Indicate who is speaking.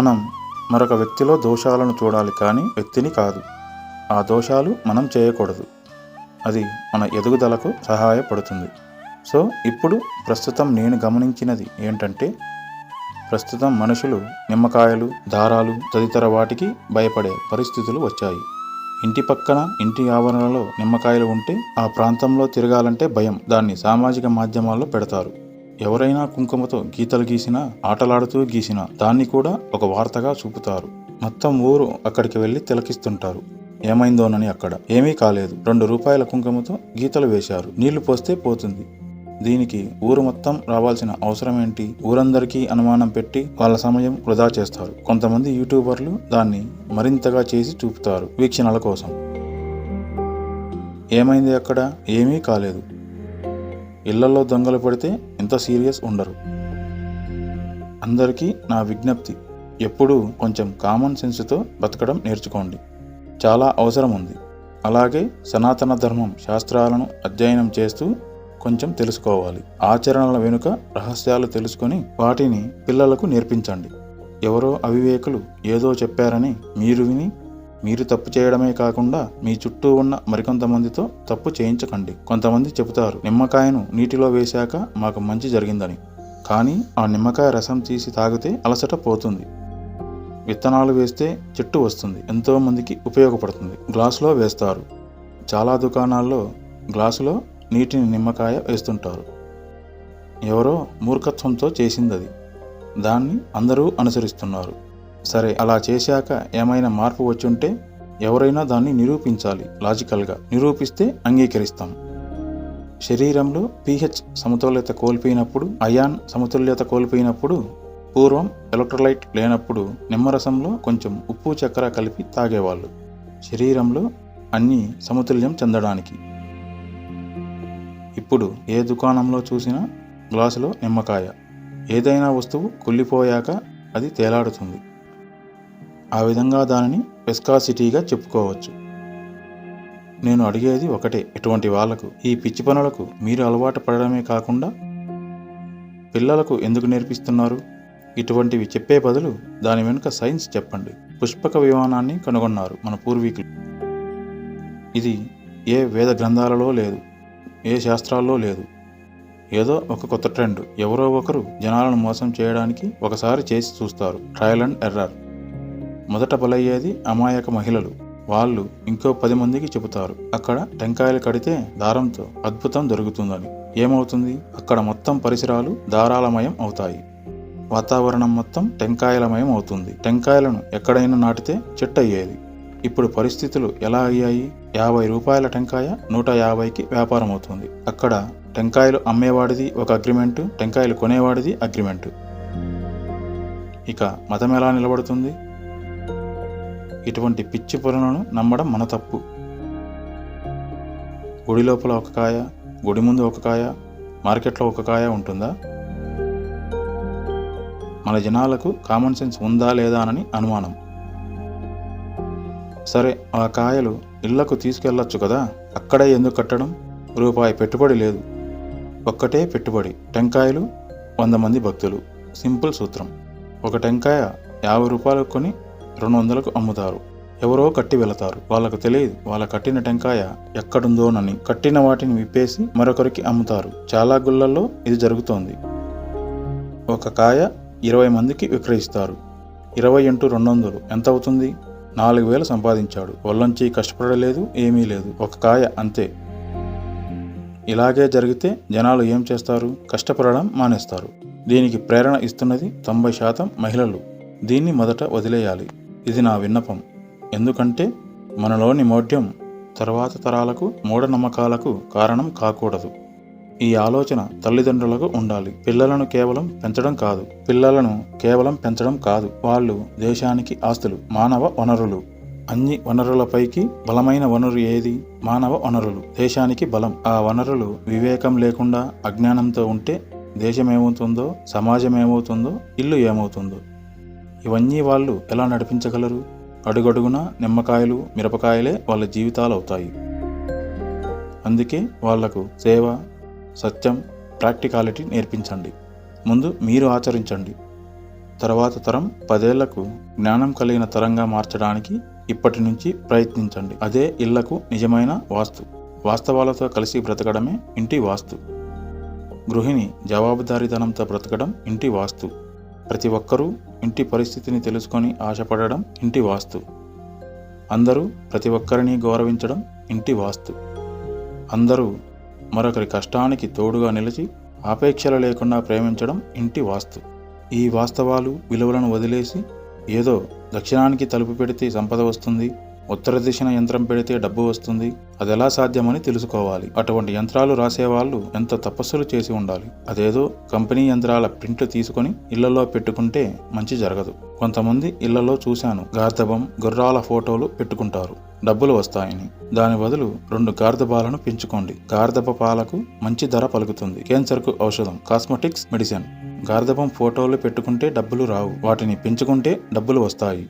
Speaker 1: మనం మరొక వ్యక్తిలో దోషాలను చూడాలి కానీ వ్యక్తిని కాదు. ఆ దోషాలు మనం చేయకూడదు. అది మన ఎదుగుదలకు సహాయపడుతుంది. సో ఇప్పుడు ప్రస్తుతం నేను గమనించినది ఏంటంటే ప్రస్తుతం మనుషులు నిమ్మకాయలు దారాలు తదితర వాటికి భయపడే పరిస్థితులు వచ్చాయి. ఇంటి పక్కన ఇంటి ఆవరణలో నిమ్మకాయలు ఉంటే ఆ ప్రాంతంలో తిరగాలంటే భయం. దాన్ని సామాజిక మాధ్యమాల్లో పెడతారు. ఎవరైనా కుంకుమతో గీతలు గీసినా ఆటలాడుతూ గీసినా దాన్ని కూడా ఒక వార్తగా చూపుతారు. మొత్తం ఊరు అక్కడికి వెళ్ళి తిలకిస్తుంటారు. ఏమైందోనని అక్కడ. ఏమీ కాలేదు. రెండు రూపాయల కుంకుమతో గీతలు వేశారు. నీళ్ళు పోస్తే పోతుంది. దీనికి ఊరు మొత్తం రావాల్సిన అవసరం ఏంటి ఊరందరికీ అనుమానం పెట్టి వాళ్ళ సమయం వృధా చేస్తారు. కొంతమంది యూట్యూబర్లు దాన్ని మరింతగా చేసి చూపుతారు వీక్షణల కోసం. ఏమైంది అక్కడ? ఏమీ కాలేదు. ఇళ్ళలో దొంగలు పడితే ఇంత సీరియస్ ఉండరు. అందరికీ నా విజ్ఞప్తి ఎప్పుడూ కొంచెం కామన్ సెన్స్తో బతకడం నేర్చుకోండి. చాలా అవసరం ఉంది. అలాగే సనాతన ధర్మం శాస్త్రాలను అధ్యయనం చేస్తూ కొంచెం తెలుసుకోవాలి. ఆచరణల వెనుక రహస్యాలు తెలుసుకొని వాటిని పిల్లలకు నేర్పించండి. ఎవరో అవివేకులు ఏదో చెప్పారని మీరు విని మీరు తప్పు చేయడమే కాకుండా మీ చుట్టూ ఉన్న మరికొంతమందితో తప్పు చేయించకండి. కొంతమంది చెబుతారు నిమ్మకాయను నీటిలో వేశాక మాకు మంచి జరిగిందని. కానీ ఆ నిమ్మకాయ రసం తీసి తాగితే అలసట పోతుంది. విత్తనాలు వేస్తే చెట్టు వస్తుంది. ఎంతోమందికి ఉపయోగపడుతుంది. గ్లాసులో వేస్తారు. చాలా దుకాణాల్లో గ్లాసులో నీటిని నిమ్మకాయ వేస్తుంటారు. ఎవరో మూర్ఖత్వంతో చేసిందది. దాన్ని అందరూ అనుసరిస్తున్నారు. సరే అలా చేశాక ఏమైనా మార్పు వచ్చుంటే ఎవరైనా దాన్ని నిరూపించాలి లాజికల్గా. నిరూపిస్తే అంగీకరిస్తాం. శరీరంలో పీహెచ్ సమతుల్యత కోల్పోయినప్పుడు అయాన్ సమతుల్యత కోల్పోయినప్పుడు పూర్వం ఎలక్ట్రోలైట్ లేనప్పుడు నిమ్మరసంలో కొంచెం ఉప్పు చక్కెర కలిపి తాగేవాళ్ళు. శరీరంలో అన్నీ సమతుల్యం చెందడానికి. ఇప్పుడు ఏ దుకాణంలో చూసినా గ్లాసులో నిమ్మకాయ. ఏదైనా వస్తువు కుళ్ళిపోయాక అది తేలాడుతుంది. ఆ విధంగా దానిని విస్కాసిటీగా చెప్పుకోవచ్చు. నేను అడిగేది ఒకటే ఇటువంటి వాళ్ళకు ఈ పిచ్చి పనులకు మీరు అలవాటు పడడమే కాకుండా పిల్లలకు ఎందుకు నేర్పిస్తున్నారు? ఇటువంటివి చెప్పే బదులు దాని వెనుక సైన్స్ చెప్పండి. పుష్పక విమానాన్ని కనుగొన్నారు మన పూర్వీకులు. ఇది ఏ వేద గ్రంథాలలో లేదు ఏ శాస్త్రాల్లో లేదు. ఏదో ఒక కొత్త ట్రెండ్. ఎవరో ఒకరు జనాలను మోసం చేయడానికి ఒకసారి చేసి చూస్తారు. Trial and error. మొదట బలయ్యేది అమాయక మహిళలు. వాళ్ళు ఇంకో పది మందికి చెబుతారు. అక్కడ టెంకాయలు కడితే దారంతో అద్భుతం దొరుకుతుందని ఏమవుతుంది? అక్కడ మొత్తం పరిసరాలు దారాలమయం అవుతాయి. వాతావరణం మొత్తం టెంకాయలమయం అవుతుంది. టెంకాయలను ఎక్కడైనా నాటితే చెట్టు అయ్యేది ఇప్పుడు పరిస్థితులు ఎలా అయ్యాయి? యాభై రూపాయల టెంకాయ నూట యాభైకి వ్యాపారం అవుతుంది. అక్కడ టెంకాయలు అమ్మేవాడిది ఒక అగ్రిమెంటు టెంకాయలు కొనేవాడిది అగ్రిమెంటు. ఇక మతం ఎలా నిలబడుతుంది. ఇటువంటి పిచ్చి పొరలను నమ్మడం మన తప్పు. గుడి లోపల ఒక కాయ గుడి ముందు ఒక కాయ మార్కెట్లో ఒక కాయ ఉంటుందా? మన జనాలకు కామన్ సెన్స్ ఉందా లేదా అని అనుమానం. సరే ఆ కాయలు ఇళ్ళకు తీసుకెళ్ళొచ్చు కదా? అక్కడే ఎందుకు కట్టడం? రూపాయి పెట్టుబడి లేదు. ఒక్కటే పెట్టుబడి టెంకాయలు వంద మంది భక్తులు. సింపుల్ సూత్రం. ఒక టెంకాయ యాభై రూపాయలు కొని రెండు వందలకు అమ్ముతారు. ఎవరో కట్టి వెళతారు. వాళ్ళకు తెలియదు. వాళ్ళ కట్టిన టెంకాయ ఎక్కడుందోనని. కట్టిన వాటిని విప్పేసి మరొకరికి అమ్ముతారు. చాలా గుళ్ళల్లో ఇది జరుగుతోంది. ఒక కాయ ఇరవై మందికి విక్రయిస్తారు. ఇరవై ఇంటూ రెండు వందలు. ఎంత అవుతుంది? నాలుగు వేలు సంపాదించాడు. ఒళ్ళొంచి కష్టపడలేదు ఏమీ లేదు. ఒక కాయ అంతే. ఇలాగే జరిగితే జనాలు ఏం చేస్తారు? కష్టపడడం మానేస్తారు. దీనికి ప్రేరణ ఇస్తున్నది తొంభై శాతం మహిళలు. దీన్ని మొదట వదిలేయాలి. ఇది నా విన్నపం. ఎందుకంటే మనలోని మౌఢ్యం తర్వాత తరాలకు మూఢనమ్మకాలకు కారణం కాకూడదు. ఈ ఆలోచన తల్లిదండ్రులకు ఉండాలి. పిల్లలను కేవలం పెంచడం కాదు. పిల్లలను కేవలం పెంచడం కాదు. వాళ్ళు దేశానికి ఆస్తులు మానవ వనరులు. అన్ని వనరులపైకి బలమైన వనరు ఏది? మానవ వనరులు. దేశానికి బలం. ఆ వనరులు వివేకం లేకుండా అజ్ఞానంతో ఉంటే దేశం ఏమవుతుందో సమాజం ఏమవుతుందో ఇల్లు ఏమవుతుందో ఇవన్నీ వాళ్ళు ఎలా నడిపించగలరు? అడుగడుగున నిమ్మకాయలు మిరపకాయలే వాళ్ళ జీవితాలు అవుతాయి అందుకే వాళ్ళకు సేవ సత్యం ప్రాక్టికాలిటీ నేర్పించండి. ముందు మీరు ఆచరించండి. తర్వాత తరం పదేళ్ళకు జ్ఞానం కలిగిన తరంగా మార్చడానికి ఇప్పటి నుంచి ప్రయత్నించండి. అదే ఇళ్ళకు నిజమైన వాస్తు. వాస్తవాలతో కలిసి బ్రతకడమే ఇంటి వాస్తు. గృహిణి జవాబుదారీతనంతో బ్రతకడం ఇంటి వాస్తు. ప్రతి ఒక్కరూ ఇంటి పరిస్థితిని తెలుసుకొని ఆశపడడం ఇంటి వాస్తు. అందరూ ప్రతి ఒక్కరిని గౌరవించడం ఇంటి వాస్తు. అందరూ మరొకరి కష్టానికి తోడుగా నిలిచి ఆపేక్షలు లేకుండా ప్రేమించడం ఇంటి వాస్తు. ఈ వాస్తవాలు విలువలను వదిలేసి ఏదో దక్షిణానికి తలుపు పెడితే సంపద వస్తుంది ఉత్తర దిశన యంత్రం పెడితే డబ్బు వస్తుంది. అది ఎలా సాధ్యమని తెలుసుకోవాలి. అటువంటి యంత్రాలు రాసేవాళ్ళు ఎంత తపస్సులు చేసి ఉండాలి. అదేదో కంపెనీ యంత్రాల ప్రింట్ తీసుకొని ఇళ్ళలో పెట్టుకుంటే మంచి జరగదు. కొంతమంది ఇళ్ళలో చూశాను. గార్ధబం గుర్రాల ఫోటోలు పెట్టుకుంటారు. డబ్బులు వస్తాయని. దాని బదులు రెండు గార్ధబాలను పెంచుకోండి. గార్ధప పాలకు మంచి ధర పలుకుతుంది. క్యాన్సర్కు ఔషధం కాస్మెటిక్స్ మెడిసిన్. గార్ధపం ఫోటోలు పెట్టుకుంటే డబ్బులు రావు. వాటిని పెంచుకుంటే డబ్బులు వస్తాయి.